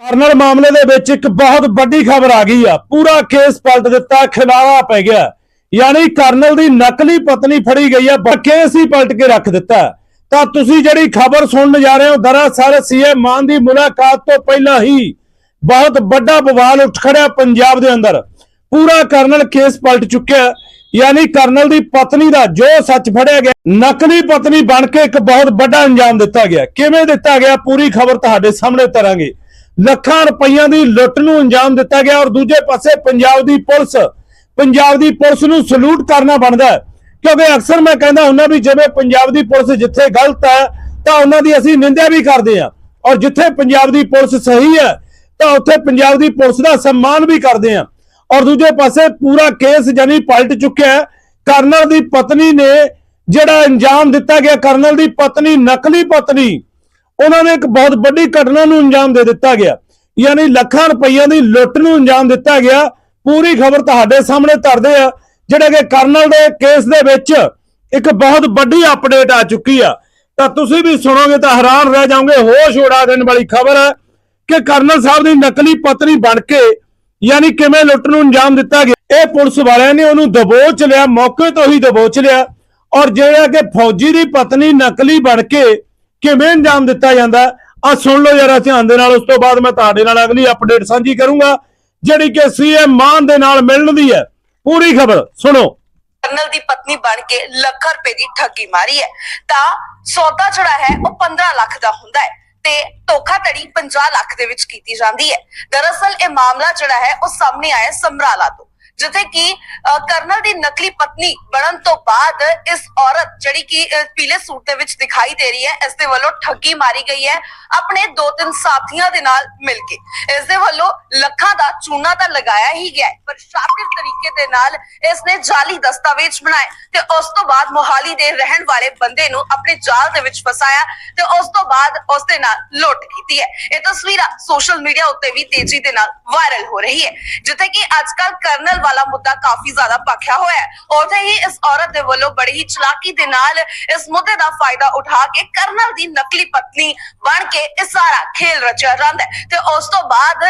Colonel ਮਾਮਲੇ ਦੇ ਵਿੱਚ ਇੱਕ ਬਹੁਤ ਵੱਡੀ ਖਬਰ ਆ ਗਈ ਆ। ਪੂਰਾ ਕੇਸ ਪਲਟ ਦਿੱਤਾ ਖਿਲਾਵਾ ਪੈ ਗਿਆ। ਯਾਨੀ ਕਰਨਲ ਦੀ ਨਕਲੀ ਪਤਨੀ ਫੜੀ ਗਈ ਆ ਕੇਸ ਹੀ ਪਲਟ ਕੇ ਰੱਖ ਦਿੱਤਾ। ਤਾਂ ਤੁਸੀਂ ਜਿਹੜੀ ਖਬਰ ਸੁਣਨ ਜਾ ਰਹੇ ਹੋ, ਦਰਅਸਲ ਸੀਐਮ ਮਾਨ ਦੀ ਮੁਲਾਕਾਤ ਤੋਂ ਪਹਿਲਾਂ ਹੀ ਬਹੁਤ ਵੱਡਾ ਬਵਾਲ ਉੱਠ ਖੜਿਆ ਪੰਜਾਬ ਦੇ ਅੰਦਰ। ਪੂਰਾ ਕਰਨਲ ਕੇਸ ਪਲਟ ਚੁੱਕਿਆ। ਯਾਨੀ ਕਰਨਲ ਦੀ ਪਤਨੀ ਦਾ ਜੋ ਸੱਚ ਫੜਿਆ ਗਿਆ, ਨਕਲੀ ਪਤਨੀ ਬਣ ਕੇ ਇੱਕ ਬਹੁਤ ਵੱਡਾ ਅੰਜਾਮ ਦਿੱਤਾ ਗਿਆ। ਕਿਵੇਂ ਦਿੱਤਾ ਗਿਆ, ਪੂਰੀ ਖਬਰ ਤੁਹਾਡੇ ਸਾਹਮਣੇ ਤਰਾਂਗੇ। ਲੱਖਾਂ ਰੁਪਈਆਂ ਦੀ ਲੁੱਟ ਨੂੰ ਅੰਜਾਮ ਦਿੱਤਾ ਗਿਆ ਔਰ ਦੂਜੇ ਪਾਸੇ ਪੰਜਾਬ ਦੀ ਪੁਲਿਸ, ਪੰਜਾਬ ਦੀ ਪੁਲਿਸ ਨੂੰ ਸਲੂਟ ਕਰਨਾ ਬਣਦਾ ਕਿਉਂਕਿ ਅਕਸਰ ਮੈਂ ਕਹਿੰਦਾ ਹੁੰਦਾ ਵੀ ਜਿਵੇਂ ਪੰਜਾਬ ਦੀ ਪੁਲਿਸ ਜਿੱਥੇ ਗਲਤ ਹੈ, ਤਾਂ ਉਹਨਾਂ ਦੀ ਅਸੀਂ ਨਿੰਦਿਆ ਵੀ ਕਰਦੇ ਹਾਂ। ਔਰ ਜਿੱਥੇ ਪੰਜਾਬ ਦੀ ਪੁਲਿਸ ਸਹੀ ਹੈ, ਤਾਂ ਉੱਥੇ ਪੰਜਾਬ ਦੀ ਪੁਲਿਸ ਦਾ ਸਨਮਾਨ ਵੀ ਕਰਦੇ ਹਾਂ। ਔਰ ਦੂਜੇ ਪਾਸੇ ਪੂਰਾ ਕੇਸ ਜਾਨੀ ਪਲਟ ਚੁੱਕਿਆ ਕਰਨਲ ਦੀ ਪਤਨੀ ਨੇ ਜਿਹੜਾ ਅੰਜਾਮ ਦਿੱਤਾ ਗਿਆ, ਕਰਨਲ ਦੀ ਪਤਨੀ, ਨਕਲੀ ਪਤਨੀ ਉਹਨਾਂ ਨੇ ਇੱਕ ਬਹੁਤ ਵੱਡੀ ਘਟਨਾ ਨੂੰ ਅੰਜਾਮ ਦੇ ਦਿੱਤਾ ਗਿਆ। ਯਾਨੀ ਲੱਖਾਂ ਰੁਪਈਆਂ ਦੀ ਲੁੱਟ ਨੂੰ ਅੰਜਾਮ ਦਿੱਤਾ ਗਿਆ। ਪੂਰੀ ਖਬਰ ਤੁਹਾਡੇ ਸਾਹਮਣੇ ਧਰਦੇ ਆ, ਜਿਹੜੇ ਕਿ ਕਰਨਲ ਦੇ ਕੇਸ ਦੇ ਵਿੱਚ ਇੱਕ ਬਹੁਤ ਵੱਡੀ ਅਪਡੇਟ ਆ ਚੁੱਕੀ ਆ। ਤਾਂ ਤੁਸੀਂ ਵੀ ਸੁਣੋਗੇ ਤਾਂ ਹੈਰਾਨ ਰਹਿ ਜਾਓਗੇ, ਹੋਸ਼ ਉਡਾ ਦੇਣ ਵਾਲੀ ਖਬਰ ਹੈ ਕਿ ਕਰਨਲ ਸਾਹਿਬ ਦੀ ਨਕਲੀ ਪਤਨੀ ਬਣ ਕੇ ਯਾਨੀ ਕਿਵੇਂ ਲੁੱਟ ਨੂੰ ਅੰਜਾਮ ਦਿੱਤਾ ਗਿਆ। ਇਹ ਪੁਲਿਸ ਵਾਲਿਆਂ ਨੇ ਉਹਨੂੰ ਦਬੋਚ ਲਿਆ, ਮੌਕੇ ਤੋਂ ਹੀ ਦਬੋਚ ਲਿਆ। ਔਰ ਜਿਹੜਾ ਕਿ ਫੌਜੀ ਦੀ ਪਤਨੀ ਨਕਲੀ ਬਣ ਕੇ ਕਿਵੇਂ ਅੰਜਾਮ ਦਿੱਤਾ ਜਾਂਦਾ? ਆ ਸੁਣ ਲਓ ਜਰਾ ਧਿਆਨ ਦੇ ਨਾਲ, ਉਸ ਤੋਂ ਬਾਅਦ ਮੈਂ ਤੁਹਾਡੇ ਨਾਲ ਅਗਲੀ ਅਪਡੇਟ ਸਾਂਝੀ ਕਰੂੰਗਾ, ਜਿਹੜੀ ਕਿ ਸੀਐਮ ਮਾਨ ਦੇ ਨਾਲ ਮਿਲਣ ਦੀ ਹੈ। ਪੂਰੀ ਖਬਰ ਸੁਣੋ। ਕਰਨਲ ਦੀ ਪਤਨੀ ਬਣ ਕੇ ਲੱਖਾਂ ਰੁਪਏ ਦੀ ਠੱਗੀ ਮਾਰੀ ਹੈ। ਤਾਂ ਸੌਦਾ ਜਿਹੜਾ ਹੈ, ਉਹ 15 ਲੱਖ ਦਾ ਹੁੰਦਾ ਹੈ ਤੇ ਧੋਖਾਧੜੀ 50 ਲੱਖ ਦੇ ਵਿੱਚ ਕੀਤੀ ਜਾਂਦੀ ਹੈ। ਦਰਅਸਲ ਇਹ ਮਾਮਲਾ ਜਿਹੜਾ ਹੈ, ਉਹ ਸਾਹਮਣੇ ਆਇਆ ਸਮਰਾਲਾ ਤੋਂ। ਜਿੱਥੇ ਕਿ ਕਰਨਲ ਦੀ ਨਕਲੀ ਪਤਨੀ ਬਣਨ ਤੋਂ ਬਾਅਦ ਇਸ ਔਰਤ ਜਿਹੜੀ ਕਿ ਪੀਲੇ ਸੂਟ ਦੇ ਵਿੱਚ ਦਿਖਾਈ ਦੇ ਰਹੀ ਹੈ, ਇਸ ਦੇ ਵੱਲੋਂ ਠੱਗੀ ਮਾਰੀ ਗਈ ਹੈ ਆਪਣੇ ਦੋ ਤਿੰਨ ਸਾਥੀਆਂ ਦੇ ਨਾਲ ਮਿਲ ਕੇ। ਇਸ ਦੇ ਵੱਲੋਂ ਲੱਖਾਂ ਦਾ ਚੂਨਾ ਤਾਂ ਲਗਾਇਆ ਹੀ ਗਿਆ ਪਰ ਸ਼ਾਤਿਰ ਤਰੀਕੇ ਦੇ ਨਾਲ ਇਸ ਨੇ ਜਾਲੀ ਦਸਤਾਵੇਜ਼ ਬਣਾਏ ਤੇ ਉਸ ਤੋਂ ਬਾਅਦ ਮੋਹਾਲੀ ਦੇ ਰਹਿਣ ਵਾਲੇ ਬੰਦੇ ਨੂੰ ਆਪਣੇ ਜਾਲ ਦੇ ਵਿੱਚ ਫਸਾਇਆ ਤੇ ਉਸ ਤੋਂ ਬਾਅਦ ਉਸ ਦੇ ਨਾਲ ਲੁੱਟ ਕੀਤੀ ਹੈ। ਇਹ ਤਸਵੀਰਾਂ ਸੋਸ਼ਲ ਮੀਡੀਆ ਉੱਤੇ ਵੀ ਤੇਜ਼ੀ ਦੇ ਨਾਲ ਵਾਇਰਲ ਹੋ ਰਹੀ ਹੈ, ਜਿੱਥੇ ਕਿ ਅੱਜਕੱਲ ਕਰਨਲ ਵਾਲਾ ਮੁੱਦਾ ਕਾਫੀ ਜ਼ਿਆਦਾ ਭਖਿਆ ਹੋਇਆ ਹੈ। ਉੱਥੇ ਹੀ ਇਸ ਔਰਤ ਦੇ ਵੱਲੋਂ ਬੜੀ ਹੀ ਚਲਾਕੀ ਦੇ ਨਾਲ ਇਸ ਮੁੱਦੇ ਦਾ ਫਾਇਦਾ ਉਠਾ ਕੇ ਕਰਨਲ ਦੀ ਨਕਲੀ ਪਤਨੀ ਬਣ ਕੇ ਇਹ ਸਾਰਾ ਖੇਲ ਰਚਿਆ ਜਾਂਦਾ ਹੈ। ਤੇ ਉਸ ਤੋਂ ਬਾਅਦ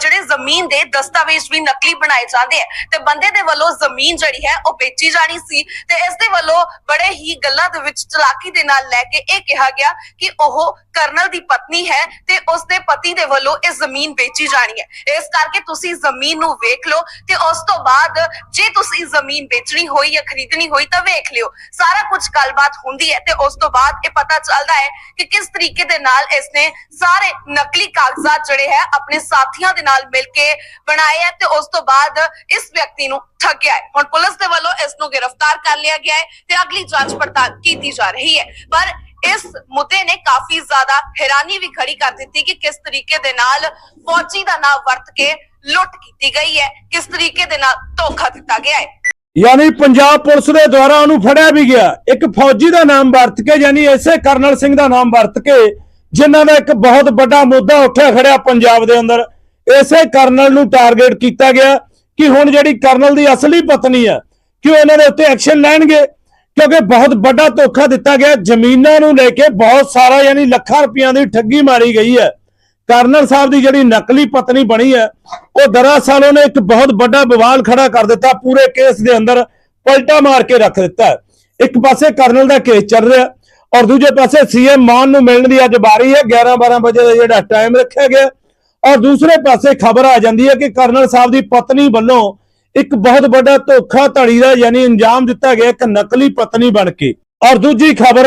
ਜਿਹੜੇ ਜ਼ਮੀਨ ਦੇ ਦਸਤਾਵੇਜ਼ ਵੀ ਨਕਲੀ ਬਣਾਏ ਜਾਂਦੇ ਆ ਤੇ ਬੰਦੇ ਦੇ ਵੱਲੋਂ ਜ਼ਮੀਨ ਜਿਹੜੀ ਹੈ ਉਹ ਵੇਚੀ ਜਾਣੀ ਸੀ ਤੇ ਇਸ ਦੇ ਵੱਲੋਂ ਬੜੇ ਹੀ ਗੱਲਾਂ ਦੇ ਵਿੱਚ ਚਲਾਕੀ ਦੇ ਨਾਲ ਲੈ ਕੇ ਇਹ ਕਿਹਾ ਗਿਆ ਕਿ ਉਹ ਕਰਨਲ ਦੀ ਪਤਨੀ ਹੈ ਤੇ ਉਸ ਦੇ ਪਤੀ ਦੇ ਵੱਲੋਂ ਇਹ ਜ਼ਮੀਨ ਵੇਚੀ ਜਾਣੀ ਹੈ। ਇਸ ਕਰਕੇ ਤੁਸੀਂ ਜ਼ਮੀਨ ਨੂੰ ਵੇਖ ਲਓ ਤੇ ਉਸ ਤੋਂ ਬਾਅਦ ਜੇ ਤੁਸੀਂ ਜ਼ਮੀਨ ਵੇਚਣੀ ਹੋਈ ਜਾਂ ਖਰੀਦਣੀ ਹੋਈ ਤਾਂ ਵੇਖ ਲਿਓ। ਸਾਰਾ ਕੁਝ ਗੱਲਬਾਤ ਹੁੰਦੀ ਹੈ ਤੇ ਉਸ ਤੋਂ ਬਾਅਦ ਇਹ ਪਤਾ ਚੱਲਦਾ ਹੈ ਕਿ ਕਿਸ ਤਰੀਕੇ ਦੇ ਨਾਲ ਇਸਨੇ ਸਾਰੇ ਨਕਲੀ ਕਾਗਜ਼ਾਤ ਜਿਹੜੇ ਹੈ ਆਪਣੇ ਸਾਥੀਆਂ ਦੇ ਨਾਲ ਮਿਲ ਕੇ ਬਣਾਏ ਹੈ ਤੇ ਉਸ ਤੋਂ ਬਾਅਦ ਇਸ ਵਿਅਕਤੀ ਨੂੰ ਠੱਗਿਆ ਹੈ। ਹੁਣ ਪੁਲਿਸ ਦੇ ਵੱਲੋਂ ਇਸ ਨੂੰ ਗ੍ਰਿਫਤਾਰ ਕਰ ਲਿਆ ਗਿਆ ਹੈ ਤੇ ਅਗਲੀ ਜਾਂਚ ਪੜਤਾਲ ਕੀਤੀ ਜਾ ਰਹੀ ਹੈ। ਪਰ ਇਸ ਮੁੱਦੇ ਨੇ ਕਾਫੀ ਜ਼ਿਆਦਾ ਹੈਰਾਨੀ ਵੀ ਖੜੀ ਕਰ ਦਿੱਤੀ ਕਿ ਕਿਸ ਤਰੀਕੇ ਦੇ ਨਾਲ ਫੌਜੀ ਦਾ ਨਾਮ ਵਰਤ ਕੇ ਲੁੱਟ ਕੀਤੀ ਗਈ ਹੈ। ਕਿਸ ਤਰੀਕੇ ਦੇ ਨਾਲ ਧੋਖਾ ਦਿੱਤਾ ਗਿਆ ਹੈ? ਯਾਨੀ ਪੰਜਾਬ ਪੁਲਿਸ ਦੇ ਦੁਆਰਾ ਉਹਨੂੰ ਫੜਿਆ ਵੀ ਗਿਆ। ਇੱਕ ਫੌਜੀ ਦਾ ਨਾਮ ਵਰਤ ਕੇ, ਯਾਨੀ ਇਸੇ ਕਰਨਲ ਸਿੰਘ ਦਾ ਨਾਮ ਵਰਤ ਕੇ, ਜਿਨ੍ਹਾਂ ਦਾ ਇੱਕ ਬਹੁਤ ਵੱਡਾ ਮੁੱਦਾ ਉੱਠਿਆ ਖੜਿਆ ਪੰਜਾਬ ਦੇ ਅੰਦਰ। ਇਸੇ ਕਰਨਲ ਨੂੰ ਟਾਰਗੇਟ ਕੀਤਾ ਗਿਆ ਕਿ ਹੁਣ ਜਿਹੜੀ ਕਰਨਲ ਦੀ ਅਸਲੀ ਪਤਨੀ ਆ ਕਿ ਉਹ ਇਹਨਾਂ ਦੇ ਉੱਤੇ ਐਕਸ਼ਨ ਲੈਣਗੇ। ਕਿਉਂਕਿ ਬਹੁਤ ਵੱਡਾ ਧੋਖਾ ਦਿੱਤਾ ਗਿਆ। ਜ਼ਮੀਨਾਂ ਨੂੰ ਲੈ ਕੇ ਬਹੁਤ ਸਾਰਾ, ਯਾਨੀ ਲੱਖਾਂ ਰੁਪਈਆਂ ਦੀ ਠੱਗੀ ਮਾਰੀ ਗਈ ਹੈ। ਕਰਨਲ ਸਾਹਿਬ ਦੀ ਜਿਹੜੀ ਨਕਲੀ ਪਤਨੀ ਬਣੀ ਹੈ, ਉਹ ਦਰਅਸਲ ਉਹਨੇ ਇੱਕ ਬਹੁਤ ਵੱਡਾ ਵਿਵਾਦ ਖੜਾ ਕਰ ਦਿੱਤਾ, ਪੂਰੇ ਕੇਸ ਦੇ ਅੰਦਰ ਪਲਟਾ ਮਾਰ ਕੇ ਰੱਖ ਦਿੱਤਾ ਇੱਕ ਪਾਸੇ ਕਰਨਲ ਦਾ ਕੇਸ ਚੱਲ ਰਿਹਾ ਔਰ ਦੂਜੇ ਪਾਸੇ ਸੀਐਮ ਮਾਨ ਨੂੰ ਮਿਲਣ ਦੀ ਅੱਜ ਵਾਰੀ ਹੈ 11 12 ਵਜੇ ਦਾ ਜਿਹੜਾ ਟਾਈਮ ਰੱਖਿਆ ਗਿਆ ਔਰ ਦੂਸਰੇ ਪਾਸੇ ਖਬਰ ਆ ਜਾਂਦੀ ਹੈ ਕਿ ਕਰਨਲ ਸਾਹਿਬ ਦੀ ਪਤਨੀ ਵੱਲੋਂ ਇੱਕ ਬਹੁਤ ਵੱਡਾ ਧੋਖਾ ਧੜੀ ਦਾ ਯਾਨੀ ਅੰਜਾਮ ਦਿੱਤਾ ਗਿਆ ਇੱਕ ਨਕਲੀ ਪਤਨੀ ਬਣ ਕੇ। ਔਰ ਦੂਜੀ ਖਬਰ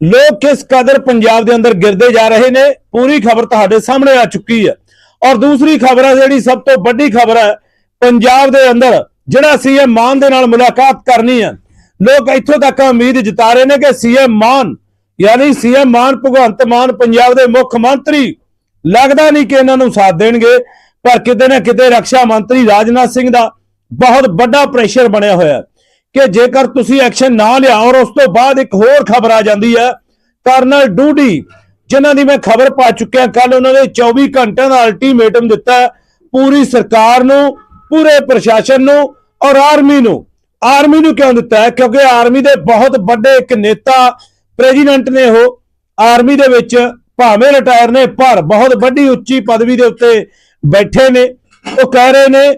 ਲੋਕ ਕਿਸ ਕਦਰ ਪੰਜਾਬ ਦੇ ਅੰਦਰ ਗਿਰਦੇ ਜਾ ਰਹੇ ਨੇ, ਪੂਰੀ ਖਬਰ ਤੁਹਾਡੇ ਸਾਹਮਣੇ ਆ ਚੁੱਕੀ ਹੈ। ਔਰ ਦੂਸਰੀ ਖਬਰ ਹੈ, ਜਿਹੜੀ ਸਭ ਤੋਂ ਵੱਡੀ ਖਬਰ ਹੈ, ਪੰਜਾਬ ਦੇ ਅੰਦਰ ਜਿਹੜਾ ਸੀਐਮ ਮਾਨ ਦੇ ਨਾਲ ਮੁਲਾਕਾਤ ਕਰਨੀ ਹੈ, ਲੋਕ ਇੱਥੋਂ ਤੱਕ ਉਮੀਦ ਜਤਾ ਰਹੇ ਨੇ ਕਿ ਸੀਐਮ ਮਾਨ, ਯਾਨੀ ਸੀਐਮ ਮਾਨ, ਭਗਵੰਤ ਮਾਨ ਪੰਜਾਬ ਦੇ ਮੁੱਖ ਮੰਤਰੀ, ਲੱਗਦਾ ਨਹੀਂ ਕਿ ਇਹਨਾਂ ਨੂੰ ਸਾਥ ਦੇਣਗੇ, ਪਰ ਕਿਤੇ ਨਾ ਕਿਤੇ ਰੱਖਿਆ ਮੰਤਰੀ ਰਾਜਨਾਥ ਸਿੰਘ ਦਾ ਬਹੁਤ ਵੱਡਾ ਪ੍ਰੈਸ਼ਰ ਬਣਿਆ ਹੋਇਆ ਹੈ। ਕਿ ਜੇਕਰ ਤੁਸੀਂ ਐਕਸ਼ਨ ਨਾ ਲਿਆ ਔਰ ਉਸ ਤੋਂ ਬਾਅਦ ਇੱਕ ਹੋਰ ਖਬਰ ਆ ਜਾਂਦੀ ਹੈ, ਕਰਨਲ ਡੂਡੀ, ਜਿਨ੍ਹਾਂ ਦੀ ਮੈਂ ਖਬਰ ਪਾ ਚੁੱਕਿਆ ਕੱਲ ਉਹਨਾਂ ਨੇ 24 ਘੰਟਿਆਂ ਦਾ ਅਲਟੀਮੇਟਮ ਦਿੱਤਾ ਪੂਰੀ ਸਰਕਾਰ ਨੂੰ, ਪੂਰੇ ਪ੍ਰਸ਼ਾਸਨ ਨੂੰ ਔਰ ਆਰਮੀ ਨੂੰ। ਆਰਮੀ ਨੂੰ ਕਿਉਂ ਦਿੱਤਾ ਹੈ? ਕਿਉਂਕਿ ਆਰਮੀ ਦੇ ਬਹੁਤ ਵੱਡੇ ਇੱਕ ਨੇਤਾ ਪ੍ਰੈਜ਼ੀਡੈਂਟ ਨੇ ਉਹ। ਆਰਮੀ ਦੇ ਵਿੱਚ ਭਾਵੇਂ ਰਿਟਾਇਰ ਨੇ, ਪਰ ਬਹੁਤ ਵੱਡੀ ਉੱਚੀ ਪਦਵੀ ਦੇ ਉੱਤੇ ਬੈਠੇ ਨੇ। ਉਹ ਕਹਿ ਰਹੇ ਨੇ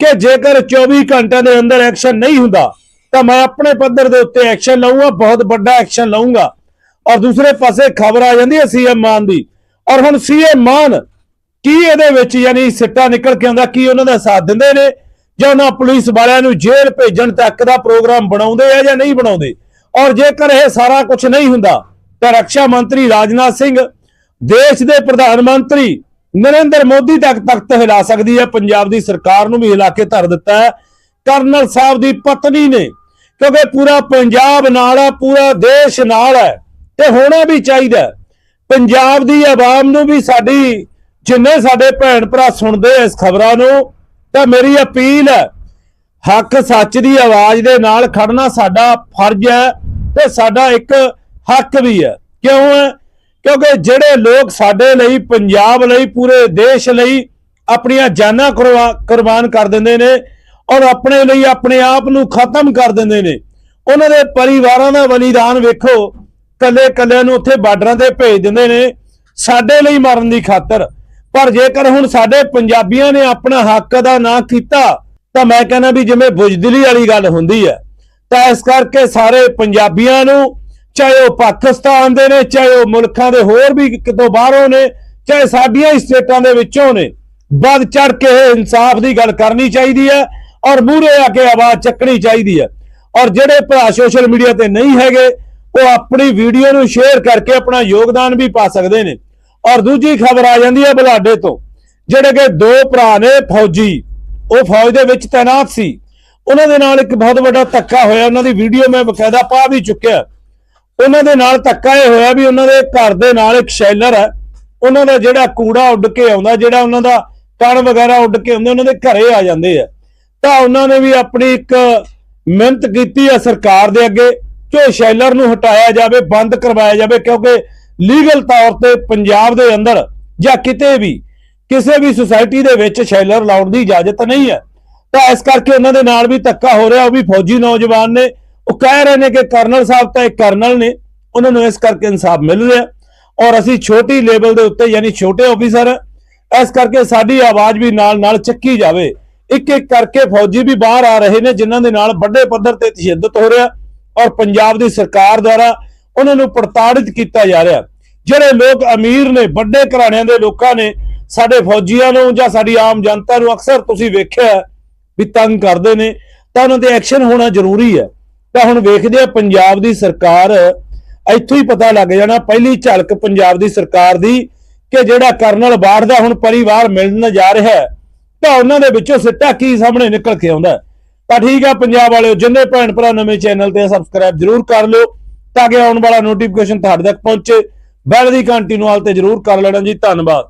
ਕਿ ਜੇਕਰ 24 ਘੰਟਿਆਂ ਦੇ ਅੰਦਰ ਐਕਸ਼ਨ ਨਹੀਂ ਹੁੰਦਾ ਤਾਂ ਮੈਂ ਆਪਣੇ ਪੱਧਰ ਦੇ ਉੱਤੇ ਐਕਸ਼ਨ ਲਵਾਂਗਾ ਬਹੁਤ ਵੱਡਾ ਐਕਸ਼ਨ ਲਵਾਂਗਾ ਔਰ ਦੂਸਰੇ ਪਾਸੇ ਖਬਰ ਆ ਜਾਂਦੀ ਹੈ ਸੀਐਮ ਮਾਨ ਦੀ। ਔਰ ਹੁਣ ਸੀਐਮ ਮਾਨ ਕੀ ਇਹਦੇ ਵਿੱਚ ਯਾਨੀ ਸਿੱਟਾ ਨਿਕਲ ਕੇ ਆਉਂਦਾ, ਕੀ ਉਹਨਾਂ ਦਾ ਸਾਥ ਦਿੰਦੇ ਨੇ? ਜਾਂ ਉਹਨਾਂ ਪੁਲਿਸ ਵਾਲਿਆਂ ਨੂੰ ਜੇਲ੍ਹ ਭੇਜਣ ਤੱਕ ਦਾ ਪ੍ਰੋਗਰਾਮ ਬਣਾਉਂਦੇ ਆ ਜਾਂ ਨਹੀਂ ਬਣਾਉਂਦੇ? ਔਰ ਜੇਕਰ ਇਹ ਸਾਰਾ ਕੁਝ ਨਹੀਂ ਹੁੰਦਾ, ਤਾਂ ਰੱਖਿਆ ਮੰਤਰੀ ਰਾਜਨਾਥ ਸਿੰਘ, ਦੇਸ਼ ਦੇ ਪ੍ਰਧਾਨ ਮੰਤਰੀ ਨਰਿੰਦਰ ਮੋਦੀ ਤੱਕ ਤਖਤ ਹਿਲਾ ਸਕਦੀ ਹੈ। ਪੰਜਾਬ ਦੀ ਸਰਕਾਰ ਨੂੰ ਵੀ ਹਿਲਾ ਕੇ ਧਰ ਦਿੱਤਾ ਹੈ। ਕਰਨਲ ਸਾਹਿਬ ਦੀ ਪਤਨੀ ਨੇ ਕਿਉਂਕਿ ਪੂਰਾ ਪੰਜਾਬ ਨਾਲ ਹੈ ਪੂਰਾ ਦੇਸ਼ ਨਾਲ ਹੈ ਤੇ ਹੋਣਾ ਵੀ ਚਾਹੀਦਾ। ਪੰਜਾਬ ਦੀ ਆਵਾਮ ਨੂੰ ਵੀ ਸਾਡੀ, ਜਿੰਨੇ ਸਾਡੇ ਭੈਣ ਭਰਾ ਸੁਣਦੇ ਇਸ ਖਬਰਾਂ ਨੂੰ, ਤਾਂ ਮੇਰੀ ਅਪੀਲ ਹੈ ਹੱਕ ਸੱਚ ਦੀ ਆਵਾਜ਼ ਦੇ ਨਾਲ ਖੜਨਾ ਸਾਡਾ ਫਰਜ਼ ਹੈ ਤੇ ਸਾਡਾ ਇੱਕ ਹੱਕ ਵੀ ਹੈ ਕਿਉਂ ਹੈ ਕਿਉਂਕਿ ਜਿਹੜੇ ਲੋਕ ਸਾਡੇ ਲਈ, ਪੰਜਾਬ ਲਈ, ਪੂਰੇ ਦੇਸ਼ ਲਈ ਆਪਣੀਆਂ ਜਾਨਾਂ ਕੁਰਬਾ- ਕੁਰਬਾਨ ਕਰ ਦਿੰਦੇ ਨੇ ਔਰ ਆਪਣੇ ਲਈ ਆਪਣੇ ਆਪ ਨੂੰ ਖਤਮ ਕਰ ਦਿੰਦੇ ਨੇ। ਉਹਨਾਂ ਦੇ ਪਰਿਵਾਰਾਂ ਦਾ ਬਲੀਦਾਨ ਵੇਖੋ ਕੱਲੇ ਕੱਲੇ ਨੂੰ ਉੱਥੇ ਬਾਰਡਰਾਂ ਤੇ ਭੇਜ ਦਿੰਦੇ ਨੇ। ਸਾਡੇ ਲਈ ਮਰਨ ਦੀ ਖਾਤਰ। ਪਰ ਜੇਕਰ ਹੁਣ ਸਾਡੇ ਪੰਜਾਬੀਆਂ ਨੇ ਆਪਣਾ ਹੱਕ ਦਾ ਨਾ ਕੀਤਾ, ਤਾਂ ਮੈਂ ਕਹਿੰਦਾ ਵੀ ਜਿਵੇਂ ਬੁਜਦਲੀ ਵਾਲੀ ਗੱਲ ਹੁੰਦੀ ਹੈ, ਤਾਂ ਇਸ ਕਰਕੇ ਸਾਰੇ ਪੰਜਾਬੀਆਂ ਨੂੰ, ਚਾਹੇ ਉਹ ਪਾਕਿਸਤਾਨ ਦੇ ਨੇ, ਚਾਹੇ ਉਹ ਮੁਲਕਾਂ ਦੇ ਹੋਰ ਵੀ ਕਿਤੋਂ ਬਾਹਰੋਂ ਨੇ, ਚਾਹੇ ਸਾਡੀਆਂ ਹੀ ਸਟੇਟਾਂ ਦੇ ਵਿੱਚੋਂ ਨੇ, ਵੱਧ ਚੜ ਕੇ ਇਹ ਇਨਸਾਫ ਦੀ ਗੱਲ ਕਰਨੀ ਚਾਹੀਦੀ ਹੈ। ਔਰ ਮੂਹਰੇ ਆ ਕੇ ਆਵਾਜ਼ ਚੱਕਣੀ ਚਾਹੀਦੀ ਹੈ। ਔਰ ਜਿਹੜੇ ਭਰਾ ਸੋਸ਼ਲ ਮੀਡੀਆ ਤੇ ਨਹੀਂ ਹੈਗੇ, ਉਹ ਆਪਣੀ ਵੀਡੀਓ ਨੂੰ ਸ਼ੇਅਰ ਕਰਕੇ ਆਪਣਾ ਯੋਗਦਾਨ ਵੀ ਪਾ ਸਕਦੇ ਨੇ। ਔਰ ਦੂਜੀ ਖਬਰ ਆ ਜਾਂਦੀ ਹੈ ਬਲਾਡੇ ਤੋਂ, ਜਿਹੜੇ ਕਿ ਦੋ ਭਰਾ ਨੇ ਫੌਜੀ। ਉਹ ਫੌਜ ਦੇ ਵਿੱਚ ਤਾਇਨਾਤ ਸੀ। ਉਹਨਾਂ ਦੇ ਨਾਲ ਇੱਕ ਬਹੁਤ ਵੱਡਾ ਧੱਕਾ ਹੋਇਆ। ਉਹਨਾਂ ਦੀ ਵੀਡੀਓ ਮੈਂ ਬਕਾਇਦਾ ਪਾ ਵੀ ਚੁੱਕਿਆ। ਉਹਨਾਂ ਦੇ ਨਾਲ ਧੱਕਾ ਇਹ ਹੋਇਆ ਵੀ ਉਹਨਾਂ ਦੇ ਘਰ ਦੇ ਨਾਲ ਇੱਕ ਸ਼ੈਲਰ ਹੈ। ਉਹਨਾਂ ਦਾ ਜਿਹੜਾ ਕੂੜਾ ਉੱਡ ਕੇ ਆਉਂਦਾ, ਜਿਹੜਾ ਉਹਨਾਂ ਦਾ ਕਣ ਵਗੈਰਾ ਉੱਡ ਕੇ ਆਉਂਦੇ, ਉਹਨਾਂ ਦੇ ਘਰੇ ਆ ਜਾਂਦੇ ਆ। ਤਾਂ ਉਹਨਾਂ ਨੇ ਵੀ ਆਪਣੀ ਇੱਕ ਮਿਹਨਤ ਕੀਤੀ ਹੈ ਸਰਕਾਰ ਦੇ ਅੱਗੇ ਕਿ ਸ਼ੈਲਰ ਨੂੰ ਹਟਾਇਆ ਜਾਵੇ, ਬੰਦ ਕਰਵਾਇਆ ਜਾਵੇ, ਕਿਉਂਕਿ ਲੀਗਲ ਤੌਰ ਤੇ ਪੰਜਾਬ ਦੇ ਅੰਦਰ ਜਾਂ ਕਿਤੇ ਵੀ, ਕਿਸੇ ਵੀ ਸੁਸਾਇਟੀ ਦੇ ਵਿੱਚ ਸ਼ੈਲਰ ਲਾਉਣ ਦੀ ਇਜਾਜ਼ਤ ਨਹੀਂ ਹੈ। ਤਾਂ ਇਸ ਕਰਕੇ ਉਹਨਾਂ ਦੇ ਨਾਲ ਵੀ ਧੱਕਾ ਹੋ ਰਿਹਾ, ਉਹ ਵੀ ਫੌਜੀ ਨੌਜਵਾਨ ਨੇ। ਉਹ ਕਹਿ ਰਹੇ ਨੇ ਕਿ ਕਰਨਲ ਸਾਹਿਬ ਤਾਂ ਇੱਕ ਕਰਨਲ ਨੇ, ਉਹਨਾਂ ਨੂੰ ਇਸ ਕਰਕੇ ਇਨਸਾਫ ਮਿਲ ਰਿਹਾ। ਔਰ ਅਸੀਂ ਛੋਟੀ ਲੈਵਲ ਦੇ ਉੱਤੇ, ਯਾਨੀ ਛੋਟੇ ਆਫੀਸਰ ਇਸ ਕਰਕੇ ਸਾਡੀ ਆਵਾਜ਼ ਵੀ ਨਾਲ ਨਾਲ ਚੱਕੀ ਜਾਵੇ। ਇੱਕ ਇੱਕ ਕਰਕੇ ਫੌਜੀ ਵੀ ਬਾਹਰ ਆ ਰਹੇ ਨੇ, ਜਿਨ੍ਹਾਂ ਦੇ ਨਾਲ ਵੱਡੇ ਪੱਧਰ ਤੇ ਤਸ਼ੱਦਦ ਹੋ ਰਿਹਾ ਔਰ ਪੰਜਾਬ ਦੀ ਸਰਕਾਰ ਦੁਆਰਾ ਉਹਨਾਂ ਨੂੰ ਪ੍ਰਤਾੜਿਤ ਕੀਤਾ ਜਾ ਰਿਹਾ। ਜਿਹੜੇ ਲੋਕ ਅਮੀਰ ਨੇ, ਵੱਡੇ ਘਰਾਣਿਆਂ ਦੇ ਲੋਕਾਂ ਨੇ, ਸਾਡੇ ਫੌਜੀਆਂ ਨੂੰ ਜਾਂ ਸਾਡੀ ਆਮ ਜਨਤਾ ਨੂੰ ਅਕਸਰ ਤੁਸੀਂ ਵੇਖਿਆ ਵੀ ਤੰਗ ਕਰਦੇ ਨੇ, ਤਾਂ ਉਹਨਾਂ ਤੇ ਐਕਸ਼ਨ ਹੋਣਾ ਜ਼ਰੂਰੀ ਹੈ। ਤਾਂ ਹੁਣ ਵੇਖਦੇ ਆ ਪੰਜਾਬ ਦੀ ਸਰਕਾਰ, ਇੱਥੋਂ ਹੀ ਪਤਾ ਲੱਗ ਜਾਣਾ, ਪਹਿਲੀ ਝਲਕ ਪੰਜਾਬ ਦੀ ਸਰਕਾਰ ਦੀ ਕਿ ਜਿਹੜਾ ਕਰਨਲ ਬਾੜ ਦਾ ਹੁਣ ਪਰਿਵਾਰ ਮਿਲਣ ਜਾ ਰਿਹਾ ਹੈ ਤਾਂ ਉਹਨਾਂ ਦੇ ਵਿੱਚੋਂ ਸਿੱਟਾ ਕੀ ਸਾਹਮਣੇ ਨਿਕਲ ਕੇ ਆਉਂਦਾ ਤਾਂ ਠੀਕ ਆ ਪੰਜਾਬ ਵਾਲਿਓ, ਜਿੰਨੇ ਭੈਣ ਭਰਾ ਨਵੇਂ ਚੈਨਲ ਤੇ ਸਬਸਕ੍ਰਾਈਬ ਜਰੂਰ ਕਰ ਲਿਓ, ਤਾਂ ਕਿ ਆਉਣ ਵਾਲਾ ਨੋਟੀਫਿਕੇਸ਼ਨ ਤੁਹਾਡੇ ਤੱਕ ਪਹੁੰਚੇ। ਬੈਲ ਦੀ ਘੰਟੀ ਨੂੰ ਆਲ ਤੇ ਜਰੂਰ ਕਰ ਲੈਣਾ ਜੀ। ਧੰਨਵਾਦ।